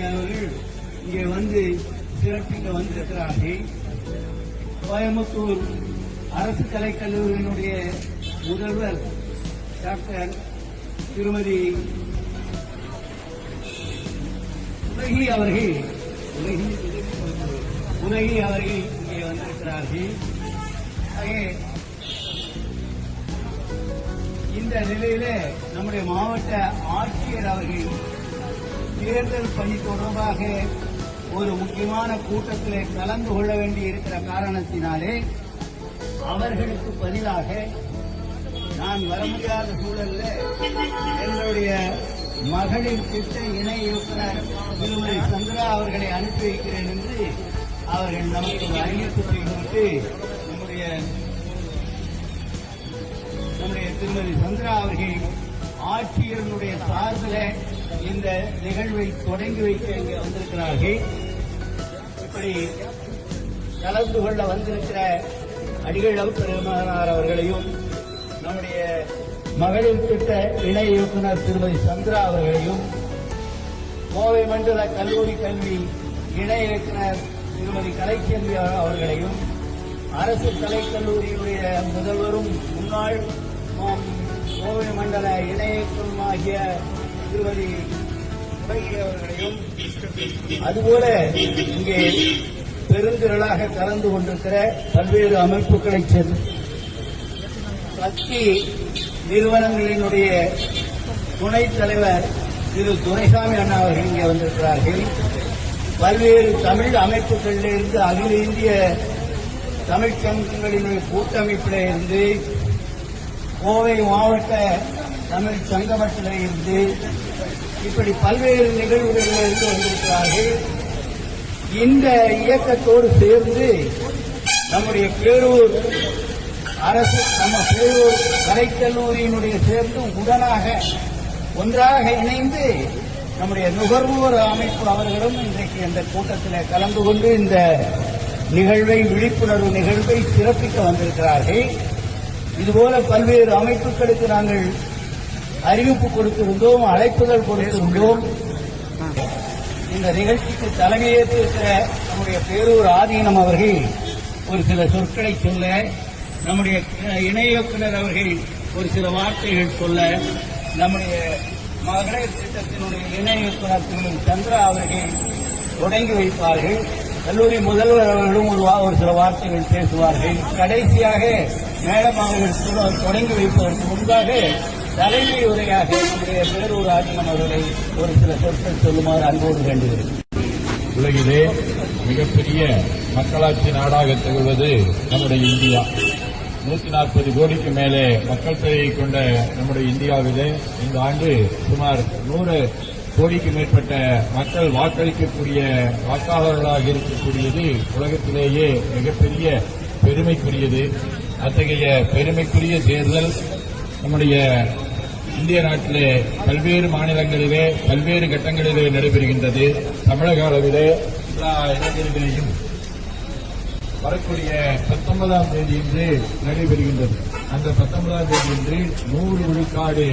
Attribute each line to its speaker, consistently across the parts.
Speaker 1: அவர்கள் இங்கே வந்து சிறப்பிக்க வந்திருக்கிறார்கள். கோயம்புத்தூர் அரசு கலைக்கல்லூரியினுடைய முதல்வர் டாக்டர் திருமதி உலகி அவர்கள் உலகி உலகி அவர்கள் இங்கே வந்திருக்கிறார்கள். இந்த நிலையில நம்முடைய மாவட்ட ஆட்சியர் அவர்கள் தேர்தல் பணி தொடர்பாக ஒரு முக்கியமான கூட்டத்திலே கலந்து கொள்ள வேண்டி இருக்கிற காரணத்தினாலே அவர்களுக்கு பதிலாக நான் வர முடியாத சூழல்ல என்னுடைய மகளிர் திட்ட இணை இயக்குனர் திருமதி சந்திரா அவர்களை அனுப்பி வைக்கிறேன் என்று அவர்கள் நமக்கு அறிவிப்பு செய்துவிட்டு நம்முடைய நம்முடைய திருமதி சந்திரா அவர்கள் ஆட்சியர்களுடைய சார்பில் இந்த நிகழ்வை தொடங்கி வைக்க இங்கே வந்திருக்கிறார்கள். இப்படி கலந்து கொள்ள வந்திருக்கிற அடிகளவு பெருமானார் அவர்களையும் நம்முடைய மகளிர் திட்ட இணை இயக்குனர் திருமதி சந்திரா அவர்களையும் கோவை மண்டல கல்லூரி கல்வி இணை இயக்குனர் திருமதி கலைச்செல்வி அவர்களையும் அரசு கலைக்கல்லூரியுடைய முதல்வரும் முன்னாள் கோவை மண்டல இணை இயக்குனருமாகிய திருமதி அவர்களையும் அதுபோல இங்கே பெருந்திரளாக கலந்து கொண்டிருக்கிற பல்வேறு அமைப்புகளைச் சேர்ந்த சக்தி நிறுவனங்களினுடைய துணைத் தலைவர் திரு துரைசாமி அண்ணா அவர்கள் இங்கே வந்திருக்கிறார்கள். பல்வேறு தமிழ் அமைப்புகளிலிருந்து அகில இந்திய தமிழ்ச் சங்கங்களினுடைய இருந்து கோவை மாவட்ட தமிழ் சங்கமத்தில் இருந்து இப்படி பல்வேறு நிகழ்வுகளிலிருந்து வந்திருக்கிறார்கள். இந்த இயக்கத்தோடு சேர்ந்து நம்முடைய பேரூர் அரசு நம்ம பேரூர் கலைக்கல்லூரியினுடைய சேர்ந்து உடனாக ஒன்றாக இணைந்து நம்முடைய நுகர்வோர் அமைப்பு அவர்களும் இன்றைக்கு இந்த கூட்டத்தில் கலந்து கொண்டு இந்த நிகழ்வை விழிப்புணர்வு நிகழ்வை சிறப்பிக்க வந்திருக்கிறார்கள். இதுபோல பல்வேறு அமைப்புகளுக்கு நாங்கள் அறிவிப்பு கொடுத்திருந்தோம் அழைப்புதல் கொடுத்திருந்தோம். இந்த நிகழ்ச்சிக்கு தலைமையேற்றிருக்கிற நம்முடைய பேரூர் ஆதீனம் அவர்கள் ஒரு சில சொற்களை சொல்ல நம்முடைய இணை இயக்குநர் அவர்கள் ஒரு சில வார்த்தைகள் சொல்ல நம்முடைய மகளிர் திட்டத்தினுடைய இணை இயக்குநர் திரு சந்திரா அவர்கள் தொடங்கி வைப்பார்கள். கல்லூரி முதல்வர் அவர்களும் ஒரு ஒரு சில வார்த்தைகள் பேசுவார்கள். கடைசியாக மேடம் அவர்கள் தொடங்கி வைப்பதற்கு முன்பாக தலைமை உரையாக நம்முடைய பேரூர் ஆதீனம் அவர்களை ஒரு சில சொற்கள் சொல்லுமாறு அன்போடு வேண்டுகிறேன்.
Speaker 2: உலகிலே மிகப்பெரிய மக்களாட்சி நாடாக திகழ்வது நம்முடைய இந்தியா. நூற்றி நாற்பது கோடிக்கு மேலே மக்கள் தொகையை கொண்ட நம்முடைய இந்தியாவிலே இந்த ஆண்டு சுமார் நூறு கோடிக்கு மேற்பட்ட மக்கள் வாக்களிக்கக்கூடிய வாக்காளர்களாக இருக்கக்கூடியது உலகத்திலேயே மிகப்பெரிய பெருமைக்குரியது. அத்தகைய பெருமைக்குரிய தேர்தல் நம்முடைய இந்திய நாட்டிலே பல்வேறு மாநிலங்களிலே பல்வேறு கட்டங்களிலே நடைபெறுகின்றது. தமிழக அளவிலே எல்லா இடங்களிலேயும் வரக்கூடிய பத்தொன்பதாம் தேதி இன்று நடைபெறுகின்றது. அந்த பத்தொன்பதாம் தேதி இன்று நூறு விழுக்காடு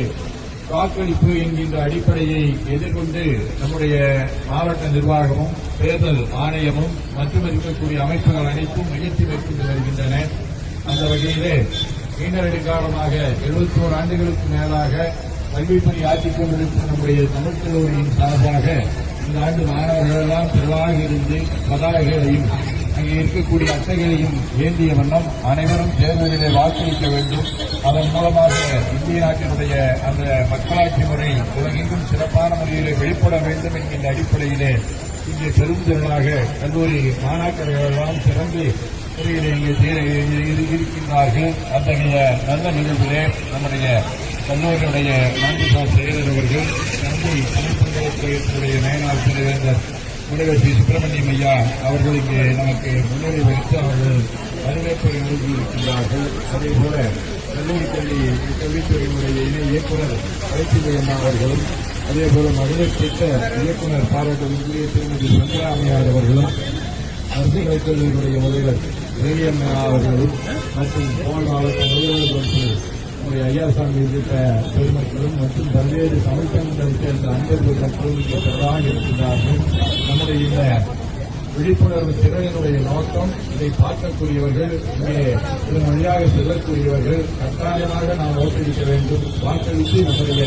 Speaker 2: வாக்களிப்பு என்கின்ற அடிப்படையை எதிர்கொண்டு நம்முடைய மாவட்ட நிர்வாகமும் தேர்தல் ஆணையமும் மற்றும் இருக்கக்கூடிய அமைப்புகள் அனைத்தும் முயற்சி மேற்கொண்டு வருகின்றன. அந்த வகையிலே நீண்ட எழுபத்தி எழுபத்தோரு ஆண்டுகளுக்கு மேலாக கல்வி ஆற்றிக் கொண்டிருக்கும் நம்முடைய தமிழ் கல்லூரியின் சார்பாக இந்த ஆண்டு மாணவர்களெல்லாம் எல்லாம் இருந்து பதாகைகளையும் அங்கே இருக்கக்கூடிய அட்டைகளையும் ஏந்திய வண்ணம் அனைவரும் தேர்தலிலே வாக்களிக்க வேண்டும். அதன் மூலமாக இந்திய நாட்டினுடைய அந்த மக்களாட்சி முறை உலகெங்கும் சிறப்பான முறையிலே வெளிப்பட வேண்டும் என்கின்ற அடிப்படையிலே இங்கே பெருந்திரளாக கல்லூரி மாணாக்கர்களெல்லாம் சிறந்து முறையிலே இங்கே இருக்கின்றார்கள். அத்தகைய நல்ல நிகழ்விலே நம்முடைய கல்லூரியுடைய நான்கு செயலர் அவர்கள் தந்தை தமிழ்பல்கலைக்கழகத்தினுடைய மேனாள் முனைவர் ஸ்ரீ சுப்பிரமணியம் ஐயா அவர்கள் இங்கே நமக்கு முன்னுரை வைத்து அவர்கள் வரவேற்பை நல்கி இருக்கின்றார்கள் அதே போல கல்லூரி கல்வி கல்வித்துறையினுடைய இணை இயக்குநர் கலைச்சிலை அவர்களும் அதே போல மகளிர் திட்ட இயக்குநர் பாராட்டுக்குரிய திருமதி சந்திராமையார் அவர்களும் அரசியல் கல்லூரியினுடைய முதல்வர் ரேடியம்மா அவர்களும் மற்றும் போன மாவட்ட முதல்வர் நம்முடைய ஐயாசாமி உள்ளிட்ட பெருமக்களும் மற்றும் பல்வேறு சமூகங்களைச் சேர்ந்த அன்பர்கள் தற்போது இங்கே திரளாக இருக்கின்றார்கள். நம்முடைய இந்த விழிப்புணர்வு திறனினுடைய நோக்கம் இதை பார்க்கக்கூடியவர்கள் இங்கே இதன் வழியாக செல்லக்கூடியவர்கள் கட்டாயமாக நாம் ஓட்டளிக்க வேண்டும். வாக்களித்து நம்முடைய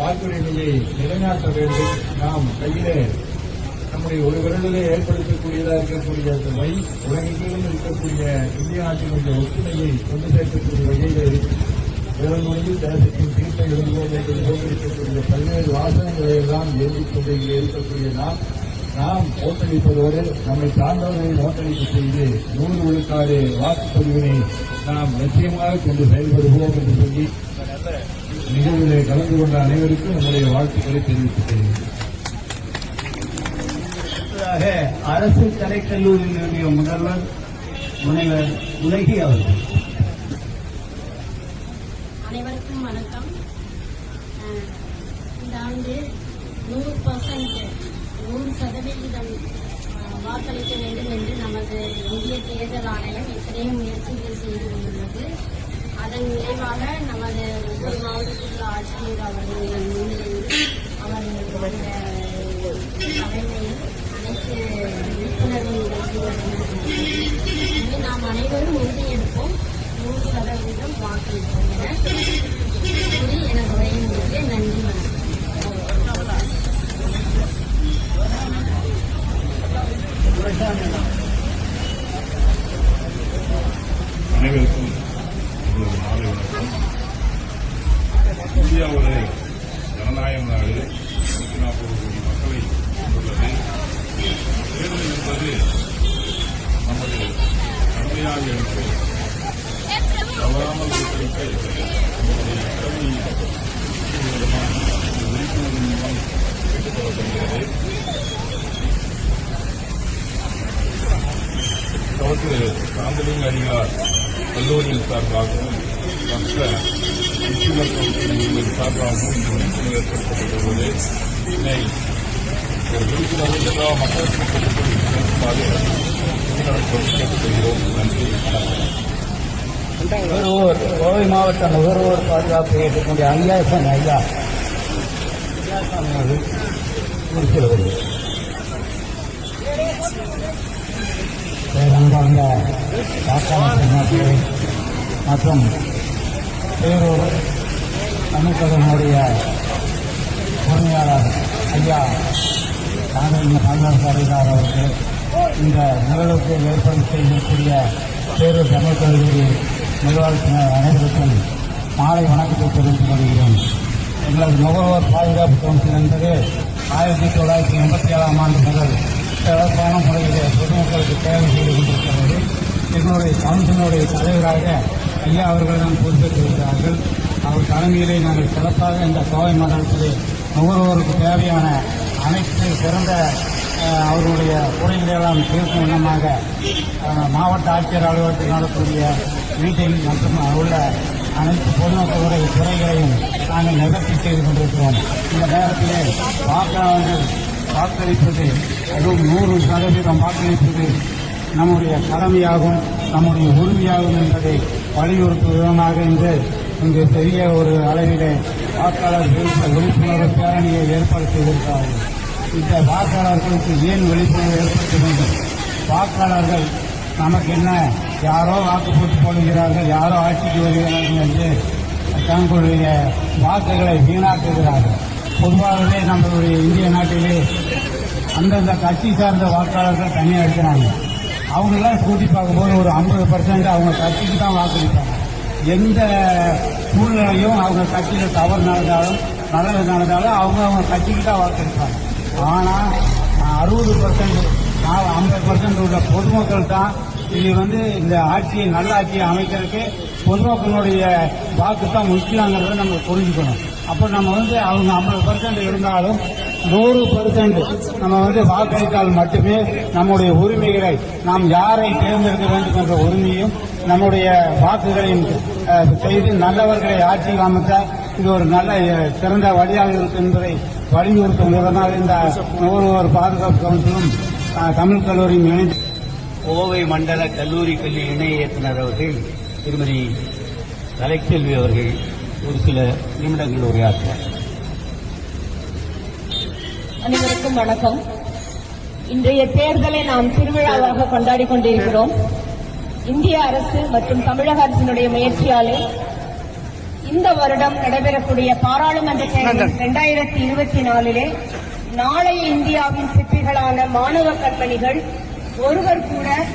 Speaker 2: வாக்குரிமையை நிலைநாட்ட வேண்டும். நாம் கையிலே நம்முடைய ஒரு விரலிலே ஏற்படுத்தக்கூடியதாக இருக்கக்கூடிய அந்த மை உலகெங்கிலும் இருக்கக்கூடிய இந்திய நாட்டினுடைய ஒற்றுமையை கொண்டு சேர்க்கக்கூடிய வகையில் இருக்கு தேசத்தின் தீர்ப்பை எழுதுவோம் என்று இருக்கக்கூடிய பல்வேறு வாசகங்களை எல்லாம் எழுதிக் கொண்டு இங்கே இருக்கக்கூடிய நாம் நாம் ஓட்டளிப்பதோடு நம்மை சார்ந்தவர்களை ஓட்டளிப்பு செய்து நூறு விழுக்காடு வாக்குப்பதிவினை நாம் நிச்சயமாக கொண்டு செயல்படுவோம் என்று சொல்லி இந்த கலந்து கொண்ட அனைவருக்கும் நம்முடைய வாழ்த்துக்களை தெரிவித்துக் கொள்கிறேன்
Speaker 3: அரசு கலைக்கல்லூரியினுடைய முதல்வர் முனைவர் உலகி அவர்கள்.
Speaker 4: வணக்கம். இந்த ஆண்டு நூறு பர்சன்ட் நூறு சதவிகிதம் வாக்களிக்க வேண்டும் என்று நமது இந்திய தேர்தல் ஆணையம் எத்தனையோ முயற்சிகள் செய்து கொண்டுள்ளது. அதன் விளைவாக நமது ஒவ்வொரு மாவட்டத்தில் ஆட்சியர் அவர்கள் முன்னிலையில் அவர்களுடைய தலைமையில் அனைத்து விழிப்புணர்வு நிகழ்ச்சிகள் நாம் அனைவரும் உறுதியெடுப்போம் நூறு சதவீதம் வாக்களிப்போம் என கூறி நன்றி
Speaker 5: அனைவருக்கும் ஒரு மாலை வணக்கம். இந்தியாவுடைய தவிர்த்து சாந்தலிங்க அடிகார் கல்லூரியின் சார்பாகவும் மற்ற முஸ்லிமர் கவுன்சிலின் சார்பாகவும் இந்த விழிப்புணர்வு ஏற்படுத்தப்பட்டுள்ளது. இதனை ஒரு விழிப்புணர்வு எல்லா மக்களுக்கும் கொடுப்பது கேட்டுக்கொள்கிறோம் நன்றி. வணக்கம்.
Speaker 3: நுகர்வோர் கோவை மாவட்ட நுகர்வோர் பாதுகாப்பு ஏற்றக்கூடிய ஐயாசன் ஐயா ஐயாசாமி அவர்கள் குறிப்பிடுவது பேரன்பார்ந்த வாக்காளர் மற்றும் பேரூர் தமிழ்கடனுடைய பொறுமையாளர் ஐயா நாகரிக பாதுகாப்பு அதிகார் அவர்கள் இந்த நிகழ்வுக்கு ஏற்பாடு செய்யக்கூடிய பேரூர் தமிழ் கல்லூரி நிர்வாகத்தினர் அனைவருக்கும் மாலை வணக்கத்தை தெரிவித்துக் கொள்கிறேன். எங்களது நுகர்வோர் பாதுகாப்பு கவுன்சில் என்பது ஆயிரத்தி தொள்ளாயிரத்தி எண்பத்தி ஏழாம் ஆண்டு முதல் சிறப்பான முறையில் பொதுமக்களுக்கு சேவை செய்து கொண்டிருக்கிறது. எங்களுடைய கவுன்சிலுடைய தலைவராக ஐயா அவர்கள் தான் பொறுப்பேற்றிருக்கிறார்கள். அவர் தலைமையிலே நாங்கள் சிறப்பாக இந்த கோவை மண்டலத்திலே நுகர்வோருக்கு தேவையான அனைத்து சிறந்த அவருடைய அவர்களுடைய குறைகளெல்லாம் தீர்க்கும் விதமாக மாவட்ட ஆட்சியர் அலுவலகத்தில் நடக்கக்கூடிய மீட்டிங் மற்றும் உள்ள அனைத்து பொதுமக்களுடைய துறைகளையும் நாங்கள் நிவர்த்தி செய்து கொண்டிருக்கிறோம். இந்த நேரத்திலே வாக்காளர்கள் வாக்களிப்பது அதுவும் நூறு சதவீதம் வாக்களிப்பது நம்முடைய கடமையாகும் நம்முடைய உரிமையாகும் என்பதை வலியுறுத்தும் விதமாக இன்று இங்கு பெரிய ஒரு அளவிலே வாக்காளர் குறித்த விழிப்புணர்வு பேரணியை ஏற்படுத்தியிருக்கிறார்கள். இந்த வாக்காளர்களுக்கு ஏன் விழிப்புணர்வு ஏற்படுத்த வேண்டும் வாக்காளர்கள் நமக்கு என்ன யாரோ வாக்கு போட்டு போடுகிறார்கள் யாரோ ஆட்சிக்கு வருகிறார்கள் என்று தங்களுடைய வாக்குகளை வீணாக்குகிறார்கள். பொதுவாகவே நம்மளுடைய இந்திய நாட்டிலே அந்தந்த கட்சி சார்ந்த வாக்காளர்கள் தனியாக இருக்கிறாங்க அவங்கெல்லாம் கூட்டி பார்க்கும்போது ஒரு ஐம்பது பர்சன்ட் அவங்க கட்சிக்கு தான் வாக்களிப்பாங்க எந்த சூழ்நிலையும் அவங்க கட்சியில் தவறு நடந்தாலும் நல்லது நடந்தாலும் அவங்க அவங்க கட்சிக்கு தான் வாக்களிப்பாங்க ஆனால் அறுபது பர்சன்ட் ஐம்பது பர்சன்ட் உள்ள பொதுமக்கள் தான் இது வந்து இந்த ஆட்சியை நல்ல ஆட்சியை அமைக்கிறதுக்கு பொதுமக்களுடைய வாக்கு தான் முக்கியங்கிறத நம்ம புரிஞ்சுக்கணும். அப்போ நம்ம வந்து அவங்க ஐம்பது பர்சன்ட் இருந்தாலும் நூறு பர்சன்ட் நம்ம வந்து வாக்களித்தால் மட்டுமே நம்முடைய உரிமைகளை நாம் யாரை தேர்ந்தெடுக்க வேண்டும் என்ற உரிமையும் நம்முடைய வாக்குகளையும் செய்து நல்லவர்களை ஆட்சியில் அமைத்தால் இது ஒரு நல்ல சிறந்த வழியாக இருக்கும் என்பதை வலியுறுத்தும் விதமாக இந்த நுகர்வோர் பாதுகாப்பு கவுன்சிலும் தமிழ் கல்லூரியும் இணைந்து கோவை மண்டல கல்லூரி கல்வி இணை இயக்குநர் அவர்கள் திருமதி
Speaker 1: கலைச்செல்வி அவர்கள் ஒரு சில நிமிடங்கள் உரையாற்றுவார்
Speaker 6: அனைவருக்கும் வணக்கம். இன்றைய தேர்தலை நாம் திருவிழாவாக கொண்டாடி கொண்டிருக்கிறோம். இந்திய அரசு மற்றும் தமிழக அரசினுடைய முயற்சியாலே இந்த வருடம் நடைபெறக்கூடிய பாராளுமன்ற தேர்தல் இரண்டாயிரத்தி இருபத்தி நாலிலே நாளைய இந்தியாவின் சிற்பிகளான மாணவ கற்பணிகள் ஒருவர் கூட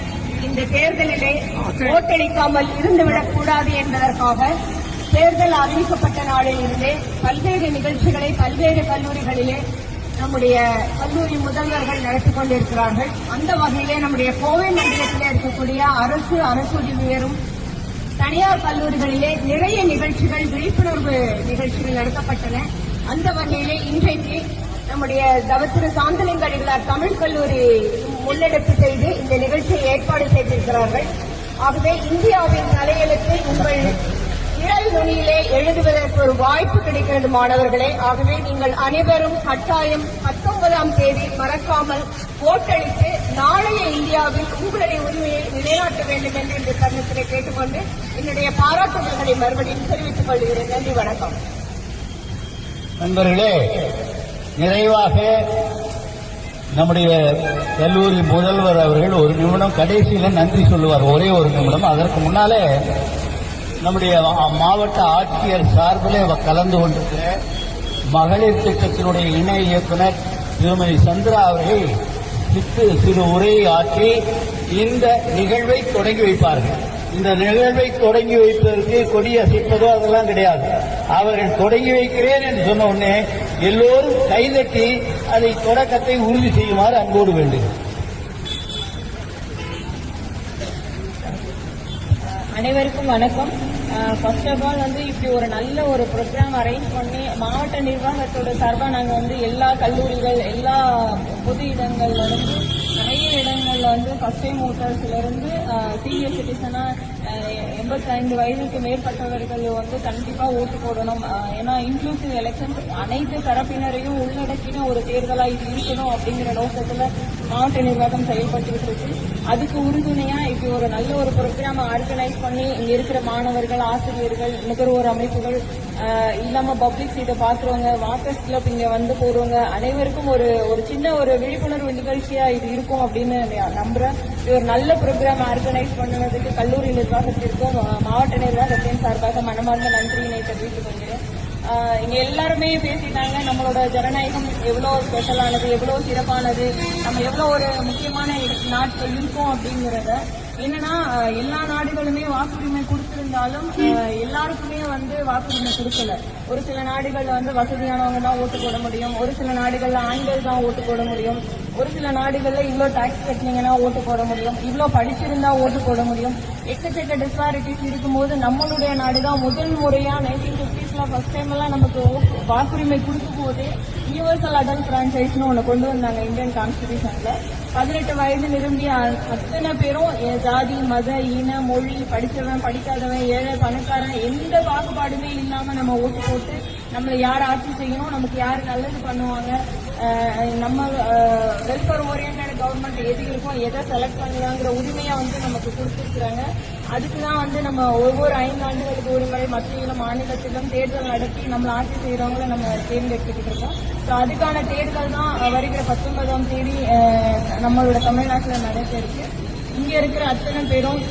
Speaker 6: இந்த தேர்தலிலே ஓட்டளிக்காமல் இருந்துவிடக் கூடாது என்பதற்காக தேர்தல் அறிவிக்கப்பட்ட நாளில் இருந்தே பல்வேறு நிகழ்ச்சிகளை பல்வேறு கல்லூரிகளிலே நம்முடைய கல்லூரி முதல்வர்கள் நடத்தி கொண்டிருக்கிறார்கள். அந்த வகையிலே நம்முடைய கோவை மண்டலத்திலே இருக்கக்கூடிய அரசு அரசு உதவியரும் தனியார் கல்லூரிகளிலே நிறைய நிகழ்ச்சிகள் விழிப்புணர்வு நிகழ்ச்சிகள் நடத்தப்பட்டன. அந்த வகையிலே இன்றைக்கு நம்முடைய தவத்திரு சாந்தலிங்கடிகளார் தமிழ் கல்லூரி முன்னெடுப்பு செய்து இந்த நிகழ்ச்சியை ஏற்பாடு செய்திருக்கிறார்கள். ஆகவே இந்தியாவின் தலையெழுத்து உங்கள் விரல் நுனியிலே எழுதுவதற்கு ஒரு வாய்ப்பு கிடைக்கிறது மாணவர்களே. ஆகவே நீங்கள் அனைவரும் கட்டாயம் பத்தொன்பதாம் தேதி மறக்காமல் ஓட்டளித்து நாளைய இந்தியாவில் உங்களுடைய உரிமையை நிலைநாட்ட வேண்டும் என்று இந்த தருணத்திலே கேட்டுக்கொண்டு என்னுடைய பாராட்டுதல்களை மறுபடியும் தெரிவித்துக் கொள்கிறேன். நன்றி வணக்கம்.
Speaker 1: நண்பர்களே நிறைவாக நம்முடைய கல்லூரி முதல்வர் அவர்கள் ஒரு நிமிடம் கடைசியில் நன்றி சொல்லுவார். ஒரே ஒரு நிமிடம். அதற்கு முன்னாலே நம்முடைய மாவட்ட ஆட்சியர் சார்பில் கலந்து கொண்டிருக்கிற மகளிர் திட்டத்தினுடைய இணை இயக்குனர் திருமதி சந்திரா அவர்கள் சித்து சிறு உரையை ஆற்றி இந்த நிகழ்வை தொடங்கி வைப்பார்கள். இந்த நிகழ்வை தொடங்கி வைப்பதற்கு கொடியசைப்பதோ அதெல்லாம் கிடையாது. அவர்கள் தொடங்கி வைக்கிறேன் என்று சொன்ன உடனே எல்லோரும் கைதட்டி அதை தொடக்கத்தை உறுதி செய்யுமாறு அன்போடு வேண்டுகிறேன்.
Speaker 6: அனைவருக்கும் வணக்கம். ஃபர்ஸ்ட் ஆஃப் ஆல் வந்து இப்படி ஒரு நல்ல ஒரு ப்ரோக்ராம் அரேஞ்ச் பண்ணி மாவட்ட நிர்வாகத்தோட சார்பாக நாங்கள் வந்து எல்லா கல்லூரிகள் எல்லா பொது இடங்கள்ல இருந்து நிறைய இடங்கள்ல வந்து ஃபர்ஸ்ட் டைம் ஓட்டர்ஸ்ல இருந்து சீனியர் சிட்டிசனா எண்பத்தைந்து வயதுக்கு மேற்பட்டவர்கள் வந்து கண்டிப்பா ஓட்டு போடணும். ஏன்னா இன்க்ளூசிவ் எலெக்ஷன் அனைத்து தரப்பினரையும் உள்ளடக்கின ஒரு தேர்தலா இது இருக்கணும் அப்படிங்கிற நோக்கத்துல மாவட்ட நிர்வாகம் செயல்பட்டு இருக்கு. அதுக்கு உறுதுணையா இப்படி ஒரு நல்ல ஒரு ப்ரோக்ராம் ஆர்கனைஸ் பண்ணி இங்க இருக்கிற மாணவர்கள் ஆசிரியர்கள் நுகர்வோர் அமைப்புகள் இல்லாம பப்ளிக்ஸ் இதை பாக்குறவங்க வாக்கர்ஸ் கிளப் இங்க வந்து போறவங்க அனைவருக்கும் ஒரு ஒரு சின்ன ஒரு விழிப்புணர்வு நிகழ்ச்சியா இது இருக்கும் அப்படின்னு நம்புறேன். ஒரு நல்ல ப்ரோக்ராம் ஆர்கனைஸ் பண்ணுவதற்கு கல்லூரி நிர்வாகத்திற்கும் மாவட்ட நிர்வாகத்தின் சார்பாக மனமார்ந்த நன்றியினை தெரிவித்துக் கொள்கிறேன். இங்க எல்லாருமே பேசிட்டாங்க நம்மளோட ஜனநாயகம் எவ்வளவு ஸ்பெஷலானது எவ்வளவு சிறப்பானது நம்ம எவ்வளவு ஒரு முக்கியமான நாட்கள் நாட்டில் இருக்கோம் அப்படிங்கறத என்னன்னா எல்லா நாடுகளுமே வாக்குரிமை கொடுத்திருந்தாலும் எல்லாருக்குமே வந்து வாக்குரிமை கொடுக்கல. ஒரு சில நாடுகள்ல வந்து வசதியானவங்க தான் ஓட்டு போட முடியும் ஒரு சில நாடுகள்ல ஆண்கள் தான் ஓட்டு போட முடியும். ஒரு சில நாடுகள்ல இவ்வளோ டாக்ஸ் கட்டினீங்கன்னா ஓட்டு போட முடியும். இவ்வளோ படிச்சிருந்தா ஓட்டு போட முடியும். எக்கச்சக்க டிஸ்பாரிட்டிஸ் இருக்கும்போது நம்மளுடைய நாடு தான் முதல் முறையா நைன்டீன் பிப்டிஸ்ல ஃபர்ஸ்ட் டைம் எல்லாம் நமக்கு வாக்குரிமை கொடுக்கும் போதே யூனிவர்சல் அடல்ட் பிரான்சைஸ்னு ஒன்று கொண்டு வந்தாங்க இந்தியன் கான்ஸ்டிடியூஷன்ல பதினெட்டு வயது நிரம்பிய அ- அத்தனை பேரும் ஜாதி மத இன மொழி படித்தவன் படிக்காதவன் ஏழை பணக்காரன் எந்த பாகுபாடுமே இல்லாம நம்ம ஓட்டு போட்டு நம்மளை யார் ஆட்சி செய்யணும் நமக்கு யார் நல்லது பண்ணுவாங்க நம்ம வெல்ஃபேர் ஓரியன்ட் கவர்மெண்ட் எது இருக்கும் எதை செலக்ட் பண்ணலாங்கிற உரிமையை வந்து நமக்கு கொடுத்துருக்குறாங்க. அதுக்கு தான் வந்து நம்ம ஒவ்வொரு ஐந்து ஆண்டுகளுக்கு ஒரு முறை மத்தியிலும் மாநிலத்திலும் தேர்தல் நடத்தி நம்மளை ஆட்சி செய்யறவங்கள நம்ம தேர்ந்தெடுத்துக்கிட்டு இருக்கோம். ஸோ அதுக்கான தேர்தல் தான் வருகிற பத்தொன்பதாம் தேதி நம்மளோட தமிழ்நாட்டில் நடைபெறுது. இங்க இருக்கிற அத்தனை பேரும்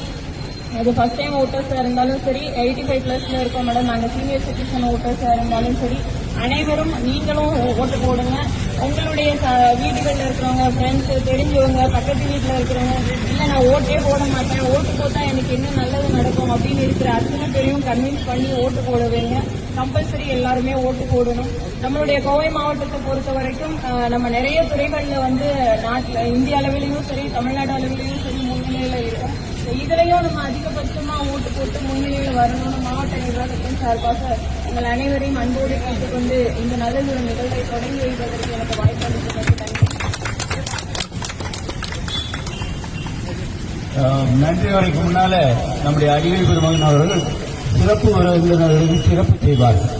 Speaker 6: அது ஃபர்ஸ்ட் டைம் ஓட்டர்ஸாக இருந்தாலும் சரி எயிட்டி ஃபைவ் ப்ளஸ்ல இருக்கோம் மேடம் நாங்கள் சீனியர் சிட்டிசன் ஓட்டர்ஸாக இருந்தாலும் சரி அனைவரும் நீங்களும் ஓட்டு போடுங்க. உங்களுடைய ச- வீடுகள்ல இருக்கிறவங்க ஃப்ரெண்ட்ஸ் தெரிஞ்சவங்க பக்கத்து வீட்டில் இருக்கிறவங்க இல்லை நான் ஓட்டே போட மாட்டேன். ஓட்டு போட்டால் எனக்கு என்ன நல்லது நடக்கும்? அப்படின்னு இருக்கிற அத்தனை பேரையும் கன்வின்ஸ் பண்ணி ஓட்டு போட வைங்க கம்பல்சரி எல்லாருமே ஓட்டு போடணும். நம்மளுடைய கோவை மாவட்டத்தை பொறுத்த வரைக்கும் நம்ம நிறைய துறைகள்ல வந்து நாட்டில் இந்திய அளவிலையும் சரி தமிழ்நாடு அளவிலையும் சரி முன்னிலையில இருக்கோம். இதுலயும் நம்ம அதிகபட்சமா ஓட்டு போட்டு முன்னிலையில வரணும்னு மாவட்ட நிர்வாகத்தின் சார்பாக உங்கள் அனைவரையும் அன்போடு கேட்டுக்கொண்டு இந்த நல்ல ஒரு நிகழ்வை தொடங்கி வைப்பதற்கு எனக்கு வாய்ப்பு அளித்ததற்கு நன்றி.
Speaker 1: வரைக்கும் முன்னால நம்முடைய அறிவை பெருமகன் அவர்கள் சிறப்பு விருந்தினர்களுக்கு சிறப்பு செய்வார்கள்.